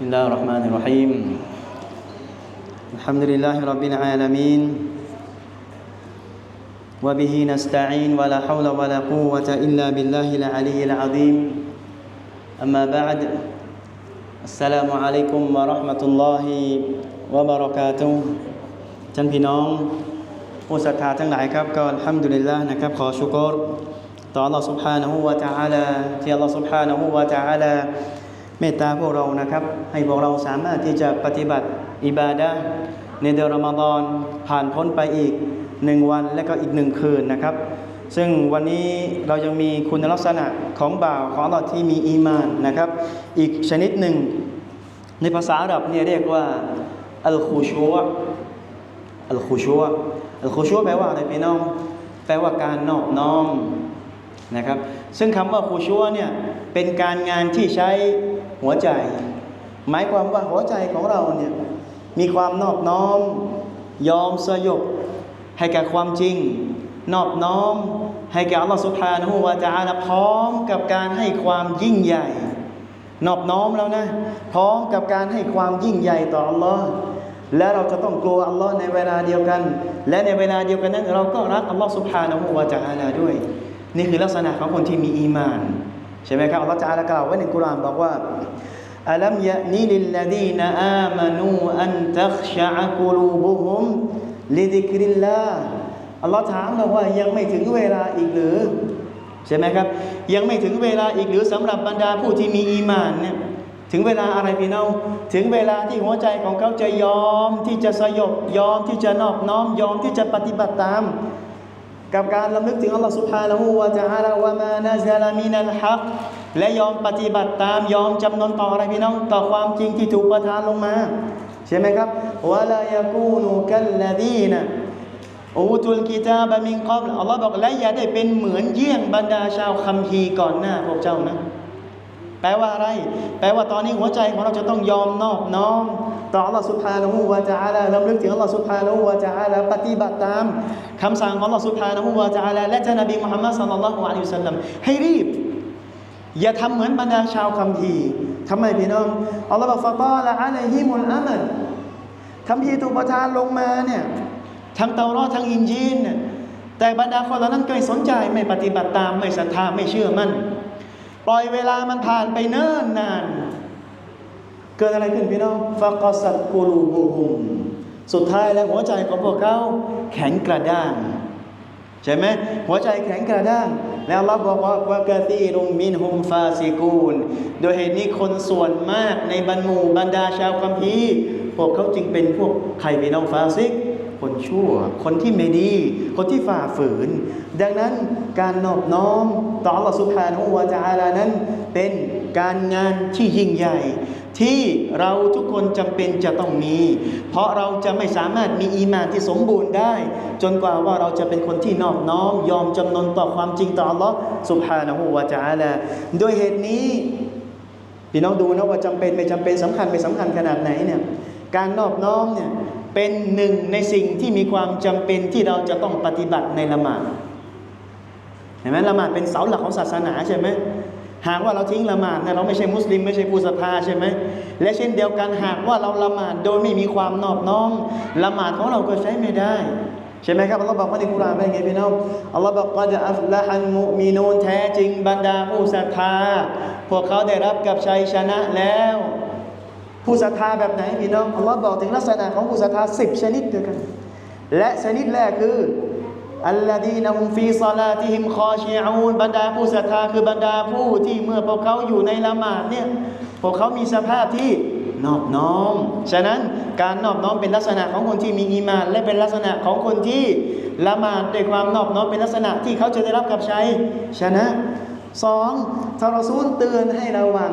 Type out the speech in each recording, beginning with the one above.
بسم الله الرحمن الرحيم الحمد لله رب العالمين وبه نستعين ولا حول ولا قوة إلا بالله العلي العظيم أما بعد السلام عليكم ورحمة الله وبركاته ท่านพี่น้องผู้ศรัทธาทั้งหลายครับก็อัลฮัมดุลิลละห์นะครับขอชุกรต่อ Allah سبحانه และ تعالى ที่ Allah سبحانه และ تعالى เมตตาพวกเรานะครับ ให้พวกเราสามารถที่จะปฏิบัติอิบาดะในเดือนรอมฎอนผ่านพ้นไปอีกหนึ่งวันและก็อีกหนึ่งคืนนะครับ ซึ่งวันนี้เรายังมีคุณลักษณะของบ่าวของเราที่มีอีมานนะครับ อีกชนิดหนึ่ง ในภาษาอาหรับเนี่ยเรียกว่าอัลคูชัวอัลคูชัวอัลคูชัวแปลว่าอะไรพี่น้อง แปลว่าการนอบน้อมนะครับ ซึ่งคำว่าคูชัวเนี่ยเป็นการงานที่ใช้ หัวใจ หมายความว่าหัวใจของเราเนี่ยมีความนอบน้อม ยอมสยบให้แก่ความจริง นอบน้อม ให้แก่อัลลอฮฺสุบฮานะฮูวาตะอาลาพร้อมกับการให้ความยิ่งใหญ่ นอบน้อมแล้วนะ พร้อมกับการให้ความยิ่งใหญ่ต่ออัลลอฮ์และเราจะต้องกลัวอัลลอฮ์ในเวลาเดียวกัน และในเวลาเดียวกันนั้น เราก็รักอัลลอฮ์สุบฮานะฮูวาตะอาลาด้วย นี่คือลักษณะของคนที่มีอีมาน ใช่ไหมครับอัลลอฮ์จะอาลากล่าวไว้ในกุรอานบอกว่าอัลัมยะนีลิลลดีนอามานูอันตักชะอะกุลูบุฮุมลิดิกริลลาห์อัลลอฮ์ถามเราว่ายังไม่ถึงเวลาอีกหรือใช่ไหมครับ ยังไม่ถึงเวลาอีกหรือสำหรับบรรดาผู้ที่มีอีมานเนี่ยถึงเวลาอะไรพี่น้องถึงเวลาที่หัวใจของเขาจะยอมที่จะสยบยอมที่จะนอบน้อมยอมที่จะปฏิบัติตาม กับการลำลึกถึงอัลลอฮฺสุบฮานะฮูวะจะอาลาวะมานาซาลามินัลฮักและยอมปฏิบัติตามยอมจำนนต่ออะไรพี่น้องต่อความจริงที่ถูกประทานลงมา ใช่ไหมครับวะลายกูนูกัลลดีนะอูตุลกิตาบะมิงกอบอัลลอฮ์บอกและอย่าได้เป็นเหมือนเยี่ยงบรรดาชาวคัมภีร์ก่อนหน้าพวกเจ้านะ แปลว่าอะไร แปลว่าตอนนี้หัวใจของเราจะต้องยอมนอบน้อมต่อ Allah Subhanahu wa Taala ลำลึกถึง Allah Subhanahu wa Taala ปฏิบัติตามคำสั่งของ Allah Subhanahu wa Taala และท่านนบีมุฮัมมัดศ็อลลัลลอฮุอะลัยฮิวะซัลลัมให้รีบ อย่าทำเหมือนบรรดาชาวคัมภีร์ทำไมพี่น้องอัลลอฮฺบอกฟะตาละอะลัยฮิมุลอามัลคัมภีร์ถูกประทานลงมาเนี่ยทั้งเตารอทั้งอินจีนแต่บรรดาคนเหล่านั้นก็ไม่สนใจไม่ปฏิบัติตามไม่ศรัทธาไม่เชื่อมั่น ปล่อยเวลามันผ่านไปเนิ่นนาน เกิดอะไรขึ้นพี่น้องฟะกอสัตกูรูบูฮุมสุดท้ายแล้วหัวใจของพวกเขาแข็งกระด้างใช่ไหมหัวใจแข็งกระด้าง แล้วเราบอกว่าวากาตีรุมมินฮุมฟาซิกูนโดยเหตุนี้คนส่วนมากในบรรหมูบรรดาชาวคัมภีร์พวกเขาจึงเป็นพวกใครพี่น้องฟาซิก คนชั่ว คนที่ไม่ดี คนที่ฝ่าฝืน ดังนั้นการนอบน้อมต่อ Allah Subhanahu wa Taala นั้น เป็นการงานที่ยิ่งใหญ่ ที่เราทุกคนจำเป็นจะต้องมี เพราะเราจะไม่สามารถมีอีมานที่สมบูรณ์ได้ จนกว่าว่าเราจะเป็นคนที่นอบน้อม ยอมจำนนต่อความจริงต่อ Allah Subhanahu wa Taala โดยเหตุนี้พี่น้องดูนะว่าจำเป็นไม่จำเป็นสำคัญไม่สำคัญขนาดไหนเนี่ยการนอบน้อมเนี่ย เป็นหนึ่งในสิ่งที่มีความจำเป็นที่เราจะต้องปฏิบัติในละหมาดเห็นไหมละหมาดเป็นเสาหลักของศาสนาใช่ไหมหากว่าเราทิ้งละหมาดเนี่ยเราไม่ใช่มุสลิมไม่ใช่ผู้ศรัทธาใช่ไหมและเช่นเดียวกันหากว่าเราละหมาดโดยไม่มีความนอบน้อมละหมาดของเราก็ใช้ไม่ได้ใช่ไหมครับอัลลอฮ์บอกว่าในกุรานว่าไงพี่น้องอัลลอฮ์บอกว่าจะอัฟละฮันมุมีนูนแท้จริงบรรดาผู้ศรัทธาพวกเขาได้รับกับชัยชนะแล้ว ผู้ศรัทธาแบบไหนพี่น้องอัลลอฮ์บอกถึงลักษณะของผู้ศรัทธาสิบชนิดด้วยกัน และชนิดแรกคืออัลลดีนฮุมฟีซาลาติฮิมคอชีอูนบรรดาผู้ศรัทธาคือบรรดาผู้ที่เมื่อพวกเขาอยู่ในละหมาดเนี่ยพวกเขามีสภาพที่นอบน้อม ฉะนั้นการนอบน้อมเป็นลักษณะของคนที่มีอีมาน และเป็นลักษณะของคนที่ละหมาดด้วยความนอบน้อมเป็นลักษณะที่เขาจะได้รับกับใชัยชนะสองทารอซูลเตือนให้ระวัง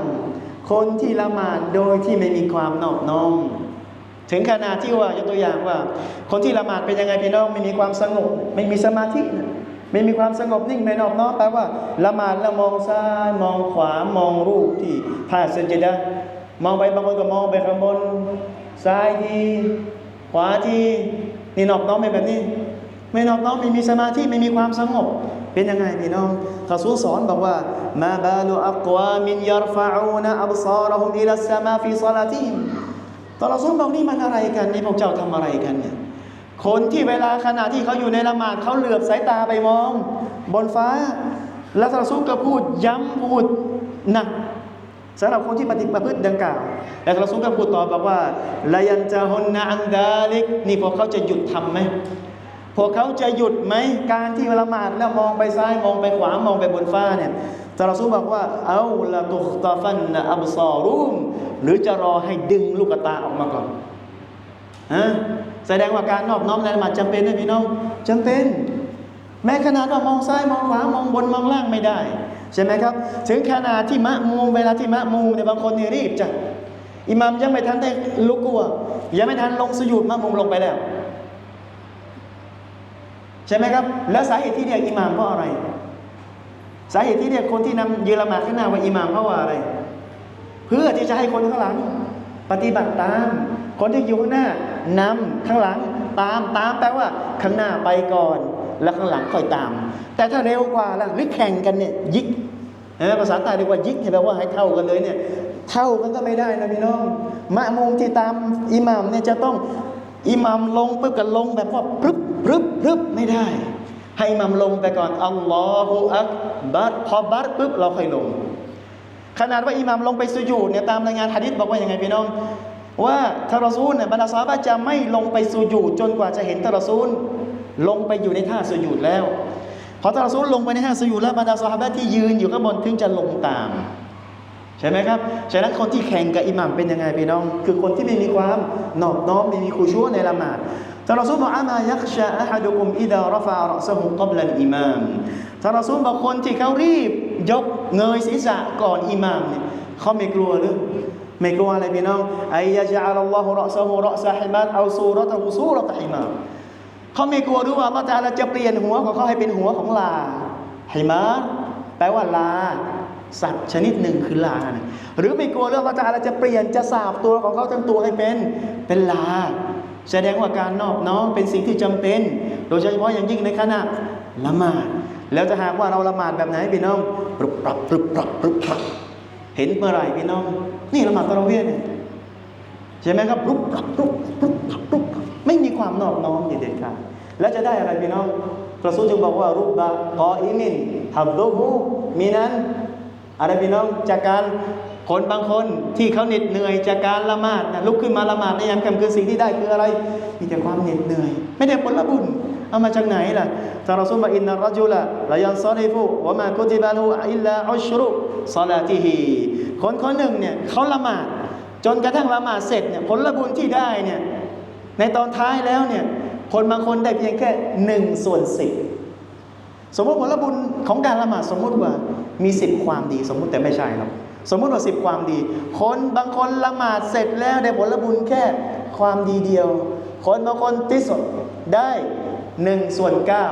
คนที่ละหมาดโดยที่ไม่มีความนอบน้อมถึงขนาดที่ว่ายกตัวอย่างว่า คนที่ละหมาดเป็นยังไงพี่น้องไม่มีความสงบ ไม่มีสมาธินะไม่มีความสงบนิ่งไม่นอบน้อมแปลว่า ละหมาดแล้วมองซ้ายมองขวามองรูปที่ผ่าสัจดะมองไปบางคนก็มองไปข้างบน ซ้ายทีขวาทีนี่นอบน้อมไปแบบนี้ ไม่นอบน้อมไม่มีสมาธิไม่มีความสงบ เป็นยังไงพี่น้องรอซูลสอนบอกว่ามาบาลอักวามินยารฟะอูนอับซารฮุมอิลัสสมาฟีซอลาติมตอนรอซูลบอกนี่มันอะไรกันนี่พวกเจ้าทำอะไรกันเนี่ยคนที่เวลาขณะที่เขาอยู่ในละหมาดเขาเหลือบสายตาไปมอง บนฟ้า แล้วรอซูลก็พูดย้ำพูดหนักสำหรับคนที่ปฏิบัติพฤติดังกล่าวแล้วรอซูลก็พูดต่อบอกว่าลายันจะฮนนะอันดาลิก นี่พวกเขาจะหยุดทำไหม พวกเขาจะหยุดไหมการที่ละหมาดแล้วมองไปซ้ายมองไปขวามองไปบนฟ้าเนี่ยแต่เราสู้บอกว่า เอาละตุตาฟันอับซอรุมหรือจะรอให้ดึงลูกตาออกมาก่อนฮะแสดงว่าการนอบน้อมในละหมาดจำเป็นไหมพี่น้องจำเป็น แม้ขนาดว่ามองซ้ายมองขวามองบนมองล่างไม่ได้ ใช่ไหมครับ ถึงขนาดที่มะมูเวลาที่มะมูมเนี่ยบางคนเนี่ยรีบจ้ะอิหมัมยังไม่ทันได้ลุกกลัวยังไม่ทันลงสยุดมะมูลงไปแล้ว ใช่ไหมครับ แล้วสาเหตุที่เรียกอิหม่ามเพราะอะไร สาเหตุที่เรียกคนที่นำยืนละหมาดข้างหน้าว่าอิหม่ามเพราะว่าอะไร เพื่อที่จะให้คนข้างหลัง ปฏิบัติตาม คนที่อยู่ข้างหน้านำข้างหลังตามตามแปลว่าข้างหน้าไปก่อน แล้วข้างหลังค่อยตาม แต่ถ้าเร็วกว่าล่ะหรือแข่งกันเนี่ยยิกภาษาใต้เรียกว่ายิกแปลว่าให้เท่ากันเลยเนี่ยเท่ากันก็ไม่ได้นะพี่น้องมะมุมที่ตามอิหม่ามเนี่ยจะต้อง อิหมัมลงปุ๊บก็ลงแบบว่าปรึบปรึบปรึบไม่ได้ ให้อิหมัมลงไปก่อนอัลลอฮฺอักบัรพอบัรปุ๊บเราค่อยลง ขนาดว่าอิหมัมลงไปสุญูดเนี่ยตามรายงานฮะดิษบอกว่ายังไงพี่น้อง ว่าทารซูลเนี่ยบรรดาซาบะจะไม่ลงไปสุญูดจนกว่าจะเห็นทารซูลลงไปอยู่ในท่าสุญูดแล้ว พอทารซูลลงไปในท่าสุญูดแล้วบรรดาซาบะที่ยืนอยู่ข้างบนถึงจะลงตาม ใช่ไหมครับ ฉะนั้นคนที่แข่งกับอิหมัมเป็นยังไงพี่น้อง คือคนที่ไม่มีความนอบน้อมไม่มีคุชั่วในละหมาดท่านรอซูลบอกอามายักชาอะฮดุกุมอิดารฟาระซะฮุกับลันอิมามท่านรอซูลบอกคนที่เขารีบ ยกเงยศีรษะก่อนอิหมามเนี่ยเขาไม่กลัวหรือไม่กลัวอะไรพี่น้องไอยะจาลัลลอฮุระซะฮุระซะฮิมานเอาซูระตะฮุซูระตะฮิมามเขาไม่กลัวหรือว่าอัลลอฮฺตะอาจะเปลี่ยนหัวของเขาให้เป็นหัวของลาฮิมานแปลว่าลา สัตว์ชนิดหนึ่งคือลา หรือไม่กลัวเรื่องว่าจะอะไรจะเปลี่ยนจะสาบตัวของเขาทั้งตัวให้เป็นเป็นลา แสดงว่าการนอบน้อมเป็นสิ่งที่จำเป็น โดยเฉพาะอย่างยิ่งในขณะละหมาด แล้วจะหากว่าเราละหมาดแบบไหนพี่น้องปรับปรับปรับปรับปรับปรับเห็นเมื่อไหร่พี่น้อง นี่ละหมาดตะเราเวียเนี่ยใช่ไหมครับปรับปรับปรับปรับปรับปรับไม่มีความนอบน้อมเด็ดขาดแล้วจะได้อะไรพี่น้องพระสูจึงบอกว่ารุบบะกออิมินฮับดุฮูมีนั้น อะไรพี่น้องจากการคนบางคนที่เขาเหน็ดเหนื่อยจากการละหมาดนะลุกขึ้นมาละหมาดในยามค่ำคืนสิ่งที่ได้คืออะไร มีแต่ความเหน็ดเหนื่อย ไม่ได้ผลบุญเอามาจากไหนล่ะตาเราสุมาอินนารจุละลายันซอริฟุวะมาคุติบาลูอิลลาอุชรุซาลาติฮีคนคนหนึ่งเนี่ยเขาละหมาด จนกระทั่งละหมาดเสร็จเนี่ยผลบุญที่ได้เนี่ยในตอนท้ายแล้วเนี่ยคนบางคนได้เพียงแค่หนึ่งส่วนสิบ สมมติผลบุญของการละหมาดสมมติว่ามีสิบความดีสมมติแต่ไม่ใช่หรอกสมมติว่าสิบความดี คนบางคนละหมาดเสร็จแล้วได้ผลบุญแค่ความดีเดียว คนบางคนที่สุดได้หนึ่งส่วนเก้า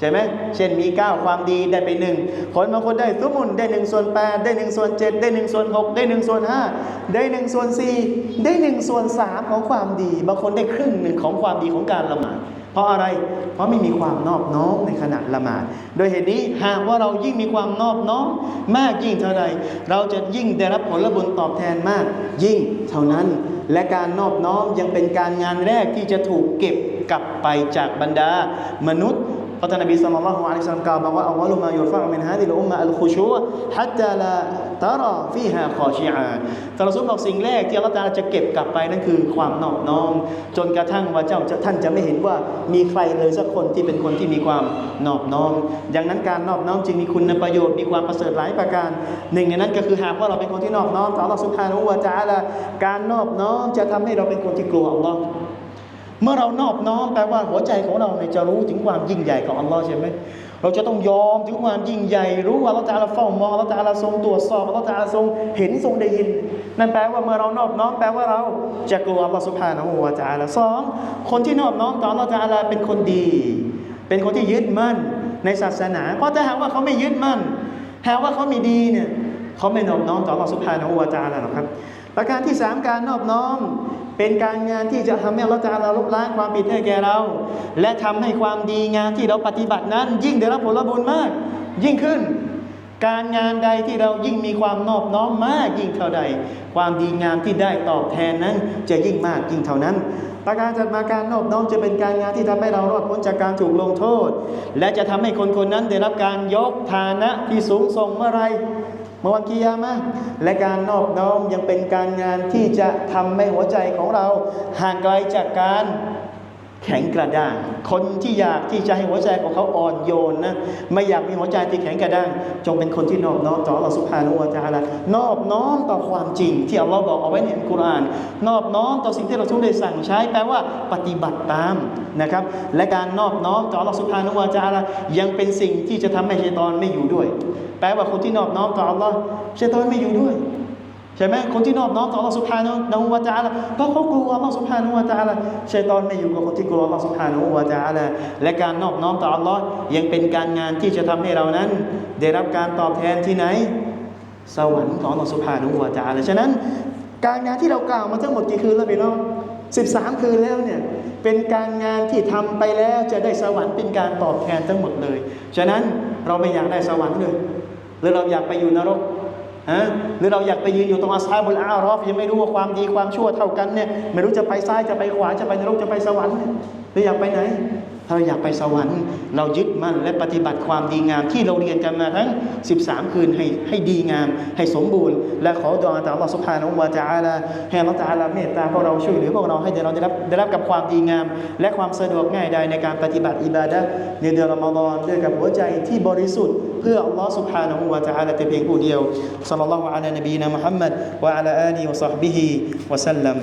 ใช่ไหมเช่นมีเก้าความดีได้ไปหนึ่งคนบางคนได้ทุมุนได้หนึ่งส่วนแปดได้หนึ่งส่วนเจ็ดได้หนึ่งส่วนหกได้หนึ่งส่วนห้าได้หนึ่งส่วนสี่ได้หนึ่งส่วนสามของความดี บางคนได้ครึ่งหนึ่งของความดีของการละหมาดเพราะอะไร เพราะไม่มีความนอบน้อมในขณะละหมาด โดยเหตุนี้หากว่าเรายิ่งมีความนอบน้อมมากยิ่งเท่าใด เราจะยิ่งได้รับผลบุญตอบแทนมาก ยิ่งเท่านั้น และการนอบน้อมยังเป็นการงานแรกที่จะถูกเก็บกลับไปจากบรรดามนุษย์ เพราะท่านนบีศ็อลลัลลอฮุอะลัยฮิวะซัลลัมกล่าวบอกว่าอัลลอฮุมายุรฟะมินฮาดิลอุมมะอัลคุชูฮัตตาลาตาราฟีฮาคอชิอาแต่เราสุบอกสิ่งแรกที่อัลลอฮฺจะเก็บกลับไปนั่นคือความนอบน้อมจนกระทั่งว่าเจ้าท่านจะไม่เห็นว่ามีใครเลยสักคนที่เป็นคนที่มีความนอบน้อมดังนั้นการนอบน้อมจึงมีคุณประโยชน์มีความประเสริฐหลายประการหนึ่งในนั้นก็คือหากว่าเราเป็นคนที่นอบน้อมต่ออัลลอฮฺสุบฮานะฮูวะตะอาลาการนอบน้อมจะทำให้เราเป็นคนที่กลัวอัลลอฮ์ เมื่อเรานอบน้อมแปลว่าหัวใจของเราเนี่ยจะรู้ถึงความยิ่งใหญ่ของอัลลอฮ์ใช่ไหมเราจะต้องยอมถึงความยิ่งใหญ่รู้ว่าเราจะอาลาเฝ้ามองเราจะอาลาทรงตรวจสอบเราจะอาลาทรงเห็นทรงได้ยิน นั่นแปลว่าเมื่อเรานอบน้อมแปลว่าเราจะกลัวอัลลอฮ์สุบฮานะฮูวะตะอาลาสองคนที่นอบน้อมต่ออัลลอฮ์ตะอาลาเป็นคนดี เป็นคนที่ยึดมั่นในศาสนา เพราะถ้าหากว่าเขาไม่ยึดมั่นหากว่าเขาม่ดีเนี่ยเขาไม่นอบน้อมต่อ Allah Subhanahu wa Taala หรอกครับ ประการที่สามการนอบน้อมเป็นการงานที่จะทำให้ Allah Taala ลบล้างความผิดให้แก่เรา และทำให้ความดีงามที่เราปฏิบัตินั้น ยิ่งได้รับผลบุญมาก ยิ่งขึ้น การงานใดที่เรายิ่งมีความนอบน้อมมากยิ่งเท่าใด ความดีงามที่ได้ตอบแทนนั้น จะยิ่งมากยิ่งเท่านั้น ประการจัดมาการนอบน้อมจะเป็นการงานที่ทำให้เรารอดพ้นจากการถูกลงโทษ และจะทำให้คนคนนั้นได้รับการยกฐานะที่สูงส่งเมื่อไร เมื่อวันกิยามะและการนอบน้อมยังเป็นการงานที่จะทำให้หัวใจของเราห่างไกลจากการ แข็งกระด้าง คนที่อยากที่จะให้หัวใจของเขาอ่อนโยนนะ ไม่อยากมีหัวใจที่แข็งกระด้าง จงเป็นคนที่นอบน้อมต่อ Allah Subhanahu wa Taala นอบน้อมต่อความจริง ที่อัลลอฮ์บอกเอาไว้ในอัลกุรอาน นอบน้อมต่อสิ่งที่เราทุกได้สั่งใช้ แปลว่าปฏิบัติตามนะครับ และการนอบน้อมต่อ Allah Subhanahu wa Taala ยังเป็นสิ่งที่จะทำให้ชัยตอนไม่อยู่ด้วย แปลว่าคนที่นอบน้อมต่อ Allah ชัยตอนไม่อยู่ด้วย ช่ไหมคนที่นอบน้อมต่อ Allah Subhanahu wa Taala เพราะเขากลัว Allah Subhanahu wa Taala ชัยตอนไม่อยู่กับคนที่กลัว Allah Subhanahu wa Taala และการนอบน้อมต่อ Allah ยังเป็นการงานที่จะทำให้เรานั้น ได้รับการตอบแทนที่ไหน สวรรค์ของ Allah Subhanahu wa Taala ฉะนั้น การงานที่เรากล่าวมาทั้งหมดกี่คืนแล้วพี่น้อง13คืนแล้วเนี่ยเป็นการงานที่ทำไปแล้วจะได้สวรรค์เป็นการตอบแทนทั้งหมดเลย ฉะนั้นเราไม่อยากได้สวรรค์เลยหรือเราอยากไปอยู่นรก ฮะหรือเราอยากไปยืนอยู่ตรงอาซาบุลอารอฟยังไม่รู้ว่าความดีความชั่วเท่ากันเนี่ยไม่รู้จะไปซ้ายจะไปขวาจะไปนรกจะไปสวรรค์เนี่ยหรืออยากไปไหน ถ้าเราอยากไปสวรรค์ เรายึดมั่นและปฏิบัติความดีงาม ที่เราเรียนกันมาทั้ง 13 คืนให้ให้ดีงาม ให้สมบูรณ์ และขอดอนต่อเราสุภานุวาจาละให้เราตาละเมตตาพวกเราช่วยเหลือพวกเราให้เราได้รับได้รับกับความดีงาม และความสะดวกง่ายใดในการปฏิบัติอิบาดะในเดือนละมอดด้วยกับหัวใจที่บริสุทธิ์เพื่ออัลลอฮ์สุภานุวาจาละแต่เพียงผู้เดียวซัลลัลลอฮุอะลัยนบีนะมุฮัมมัดวะอะลาอาลีวะซอฮบิฮิวะสัลลัม